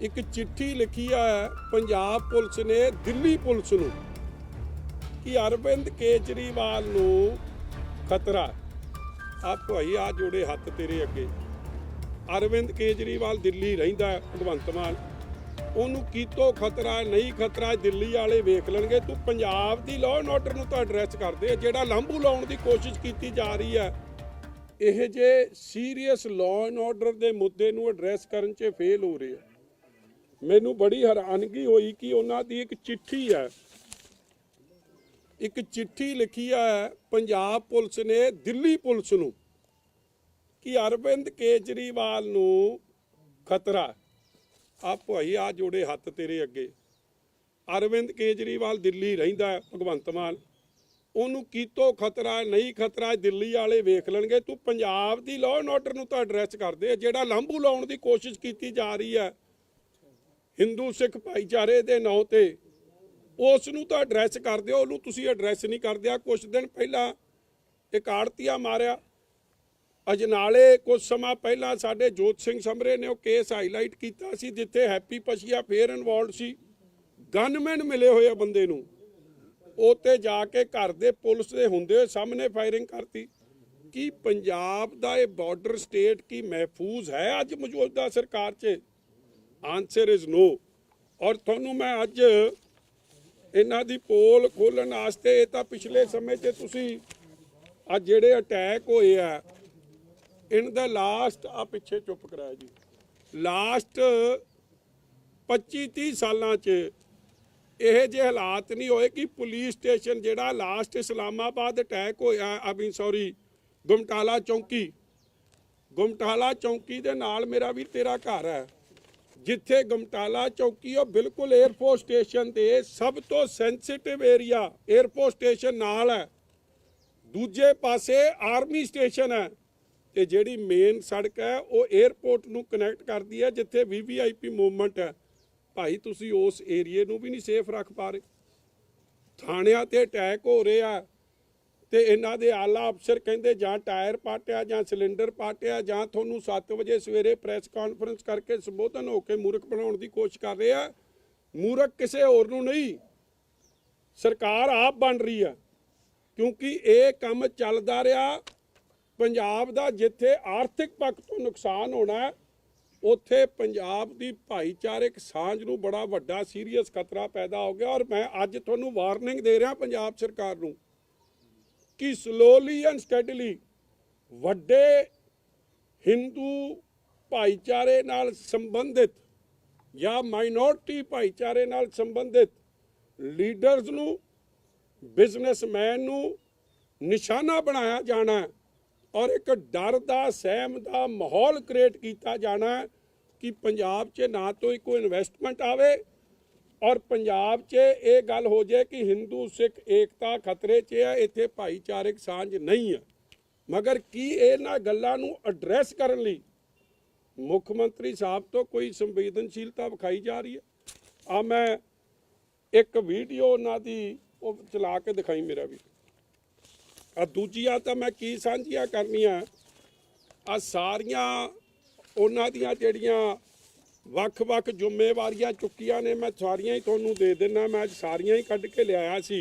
ਇੱਕ ਚਿੱਠੀ ਲਿਖੀ ਹੈ ਪੰਜਾਬ ਪੁਲਿਸ ਨੇ ਦਿੱਲੀ ਪੁਲਿਸ ਨੂੰ ਕਿ ਅਰਵਿੰਦ ਕੇਜਰੀਵਾਲ ਨੂੰ ਖਤਰਾ। ਆ ਭਾਈ ਆ ਜੋੜੇ ਹੱਥ ਤੇਰੇ ਅੱਗੇ। ਅਰਵਿੰਦ ਕੇਜਰੀਵਾਲ ਦਿੱਲੀ ਰਹਿੰਦਾ ਭਗਵੰਤ ਮਾਨ। ਉਹਨੂੰ ਕੀਤੋ ਖਤਰਾ, ਨਹੀਂ ਖਤਰਾ, ਦਿੱਲੀ ਵਾਲੇ ਵੇਖ ਲੈਣਗੇ। ਤੂੰ ਪੰਜਾਬ ਦੀ ਲਾਅ ਐਂਡ ਆਰਡਰ ਨੂੰ ਤਾਂ ਐਡਰੈਸ ਕਰਦੇ ਜਿਹੜਾ ਲਾਂਭੂ ਲਾਉਣ ਦੀ ਕੋਸ਼ਿਸ਼ ਕੀਤੀ ਜਾ ਰਹੀ ਹੈ, ਇਹ ਜੇ ਸੀਰੀਅਸ ਲਾਅ ਐਂਡ ਆਰਡਰ ਦੇ ਮੁੱਦੇ ਨੂੰ ਐਡਰੈਸ ਕਰਨ 'ਚ ਫੇਲ ਹੋ ਰਹੇ ਆ। ਮੈਨੂੰ ਬੜੀ ਹੈਰਾਨਗੀ ਹੋਈ ਕਿ ਉਹਨਾਂ ਦੀ ਇੱਕ ਚਿੱਠੀ ਹੈ। ਇੱਕ ਚਿੱਠੀ ਲਿਖੀ ਹੈ ਪੰਜਾਬ ਪੁਲਿਸ ਨੇ ਦਿੱਲੀ ਪੁਲਿਸ ਨੂੰ ਕਿ ਅਰਵਿੰਦ ਕੇਜਰੀਵਾਲ ਨੂੰ ਖਤਰਾ। ਆ ਭਾਈ, ਆ ਜੋੜੇ ਹੱਥ ਤੇਰੇ ਅੱਗੇ। ਅਰਵਿੰਦ ਕੇਜਰੀਵਾਲ ਦਿੱਲੀ ਰਹਿੰਦਾ ਭਗਵੰਤ ਮਾਨ। ਉਹਨੂੰ ਕੀਤੋ ਖਤਰਾ, ਨਹੀਂ ਖਤਰਾ, ਦਿੱਲੀ ਵਾਲੇ ਵੇਖ ਲੈਣਗੇ। ਤੂੰ ਪੰਜਾਬ ਦੀ ਲਾਅ ਐਂਡ ਆਰਡਰ ਨੂੰ ਤਾਂ ਐਡਰੈਸ ਕਰਦੇ ਜਿਹੜਾ ਲਾਂਭੂ ਲਾਉਣ ਦੀ ਕੋਸ਼ਿਸ਼ ਕੀਤੀ ਜਾ ਰਹੀ ਹੈ ਹਿੰਦੂ ਸਿੱਖ ਭਾਈਚਾਰੇ ਦੇ ਨਾਂ ਤੇ ਉਸ ਨੂੰ ਤਾਂ ਐਡਰੈਸ ਕਰਦੇ ਹੋ ਉਹਨੂੰ ਤੁਸੀਂ ਐਡਰੈਸ ਨਹੀਂ ਕਰਦੇ ਆ ਕੁਝ ਦਿਨ ਪਹਿਲਾਂ ਇੱਕ ਆੜਤੀਆ ਮਾਰਿਆ। ਅਜਨਾਲੇ ਕੁਝ ਸਮਾਂ ਪਹਿਲਾਂ ਸਾਡੇ ਜੋਤ ਸਿੰਘ ਸਮਰੇ ਨੇ ਉਹ ਕੇਸ ਹਾਈਲਾਈਟ ਕੀਤਾ ਸੀ, ਜਿੱਥੇ ਹੈਪੀ ਪਸ਼ੀਆ ਫੇਰ ਇਨਵੋਲਡ ਸੀ। ਗਨਮੈਨ ਮਿਲੇ ਹੋਏ ਆ ਬੰਦੇ ਨੂੰ। ਉੱਤੇ ਜਾ ਕੇ ਘਰ ਦੇ ਪੁਲਿਸ ਦੇ ਹੁੰਦੇ ਹੋਏ ਸਾਹਮਣੇ ਫਾਇਰਿੰਗ ਕਰਤੀ। ਕੀ ਪੰਜਾਬ ਦਾ ਇਹ ਬਾਰਡਰ ਸਟੇਟ ਕੀ ਮਹਿਫੂਜ਼ ਹੈ ਅੱਜ ਮੌਜੂਦਾ ਸਰਕਾਰ 'ਚ? ਆਨਸਰ ਇਜ਼ ਨੋ ਔਰ ਤੁਹਾਨੂੰ ਮੈਂ ਅੱਜ ਇਹਨਾਂ ਦੀ ਪੋਲ ਖੋਲਣ ਵਾਸਤੇ ਇਹ ਤਾਂ ਪਿਛਲੇ ਸਮੇਂ 'ਚ ਤੁਸੀਂ ਆ ਜਿਹੜੇ ਅਟੈਕ ਹੋਏ ਆ ਇਨ ਦਾ ਲਾਸਟ ਆ ਪਿੱਛੇ ਚੁੱਪ ਕਰਾਇਆ ਜੀ। ਲਾਸਟ 25 30 ਸਾਲਾਂ 'ਚ ਇਹ ਜੇ ਹਾਲਾਤ ਨਹੀਂ ਹੋਏ ਕਿ ਪੁਲਿਸ ਸਟੇਸ਼ਨ ਜਿਹੜਾ ਲਾਸਟ ਇਸਲਾਮਾਬਾਦ ਅਟੈਕ ਹੋਇਆ ਆ ਮੀਨ ਸੌਰੀ ਗੁਮਟਾਲਾ ਚੌਂਕੀ। ਗੁਮਟਾਲਾ ਚੌਂਕੀ ਦੇ ਨਾਲ ਮੇਰਾ ਵੀ ਤੇਰਾ ਘਰ ਹੈ। ਜਿੱਥੇ ਗਮਟਾਲਾ ਚੌਕੀ ਉਹ ਬਿਲਕੁਲ 에어ਪੋਰਟ ਸਟੇਸ਼ਨ ਤੇ ਸਭ ਤੋਂ ਸੈਂਸਿਟਿਵ ਏਰੀਆ 에어ਪੋਰਟ ਸਟੇਸ਼ਨ ਨਾਲ ਹੈ। ਦੂਜੇ ਪਾਸੇ ਆਰਮੀ ਸਟੇਸ਼ਨ ਹੈ ਤੇ ਜਿਹੜੀ ਮੇਨ ਸੜਕ ਹੈ, ਉਹ 에어ਪੋਰਟ ਨੂੰ ਕਨੈਕਟ ਕਰਦੀ ਹੈ, ਜਿੱਥੇ ਵੀਵੀਆਈਪੀ ਮੂਵਮੈਂਟ ਹੈ। ਭਾਈ, ਤੁਸੀਂ ਉਸ ਏਰੀਏ ਨੂੰ ਵੀ ਨਹੀਂ ਸੇਫ ਰੱਖ ਪਾ ਰਹੇ। ਥਾਣਿਆਂ ਤੇ ਅਟੈਕ ਹੋ ਰਿਹਾ ਤੇ ਇਹਨਾਂ ਦੇ ਆਲਾ ਅਫਸਰ ਕਹਿੰਦੇ ਜਾਂ ਟਾਇਰ ਪਾਟਿਆ ਜਾਂ ਸਿਲੰਡਰ ਪਾਟਿਆ ਜਾਂ ਤੁਹਾਨੂੰ 7 ਵਜੇ ਸਵੇਰੇ ਪ੍ਰੈਸ ਕਾਨਫਰੰਸ ਕਰਕੇ ਸੰਬੋਧਨ ਹੋ ਕੇ ਮੂਰਖ ਬਣਾਉਣ ਦੀ ਕੋਸ਼ਿਸ਼ ਕਰ ਰਹੇ ਆ ਮੂਰਖ ਕਿਸੇ ਹੋਰ ਨੂੰ ਨਹੀਂ, ਸਰਕਾਰ ਆਪ ਬਣ ਰਹੀ ਆ। ਕਿਉਂਕਿ ਇਹ ਕੰਮ ਚੱਲਦਾ ਰਿਹਾ, ਪੰਜਾਬ ਦਾ ਜਿੱਥੇ ਆਰਥਿਕ ਪੱਖ ਤੋਂ ਨੁਕਸਾਨ ਹੋਣਾ ਉੱਥੇ ਪੰਜਾਬ ਦੀ ਭਾਈਚਾਰਕ ਸਾਂਝ ਨੂੰ ਬੜਾ ਵੱਡਾ ਸੀਰੀਅਸ ਖਤਰਾ ਪੈਦਾ ਹੋ ਗਿਆ ਔਰ ਮੈਂ ਅੱਜ ਤੁਹਾਨੂੰ ਵਾਰਨਿੰਗ ਦੇ ਰਿਹਾ ਪੰਜਾਬ ਸਰਕਾਰ ਨੂੰ। ਕਿ ਸਲੋਲੀ ਐਂਡ ਸਟੈਡਲੀ ਵੱਡੇ ਹਿੰਦੂ ਭਾਈਚਾਰੇ ਨਾਲ ਸੰਬੰਧਿਤ ਜਾਂ ਮਾਈਨੋਰਟੀ ਭਾਈਚਾਰੇ ਨਾਲ ਸੰਬੰਧਿਤ ਲੀਡਰਸ ਨੂੰ ਬਿਜ਼ਨਸਮੈਨ ਨੂੰ ਨਿਸ਼ਾਨਾ ਬਣਾਇਆ ਜਾਣਾ ਔਰ ਇੱਕ ਡਰ ਦਾ, ਸਹਿਮ ਦਾ ਮਾਹੌਲ ਕ੍ਰੀਏਟ ਕੀਤਾ ਜਾਣਾ ਕਿ ਪੰਜਾਬ 'ਚ ਨਾ ਤੋਂ ਹੀ ਕੋਈ ਇਨਵੈਸਟਮੈਂਟ ਆਵੇ ਔਰ ਪੰਜਾਬ 'ਚ ਇਹ ਗੱਲ ਹੋ ਜਾਏ ਕਿ ਹਿੰਦੂ, ਸਿੱਖ, ਏਕਤਾ ਖਤਰੇ 'ਚ ਹੈ ਇੱਥੇ ਭਾਈਚਾਰਕ ਸਾਂਝ ਨਹੀਂ ਹੈ ਮਗਰ ਕੀ ਇਹਨਾਂ ਗੱਲਾਂ ਨੂੰ ਐਡਰੈਸ ਕਰਨ ਲਈ ਮੁੱਖ ਮੰਤਰੀ ਸਾਹਿਬ ਤੋਂ ਕੋਈ ਸੰਵੇਦਨਸ਼ੀਲਤਾ ਵਿਖਾਈ ਜਾ ਰਹੀ ਹੈ? ਆ ਮੈਂ ਇੱਕ ਵੀਡੀਓ ਉਹਨਾਂ ਦੀ ਉਹ ਚਲਾ ਕੇ ਦਿਖਾਈ ਮੇਰਾ ਵੀ। ਆ ਦੂਜੀਆਂ ਤਾਂ ਮੈਂ ਕੀ ਸਾਂਝੀਆਂ ਕਰਨੀਆਂ? ਆ ਸਾਰੀਆਂ ਉਹਨਾਂ ਦੀਆਂ ਜਿਹੜੀਆਂ ਵੱਖ-ਵੱਖ ਜ਼ਿੰਮੇਵਾਰੀਆਂ ਚੁੱਕੀਆਂ ਨੇ। ਮੈਂ ਸਾਰੀਆਂ ਹੀ ਤੁਹਾਨੂੰ ਦੇ ਦਿੰਨਾ ਮੈਂ ਅੱਜ ਸਾਰੀਆਂ ਹੀ ਕੱਢ ਕੇ ਲਿਆਇਆ ਸੀ।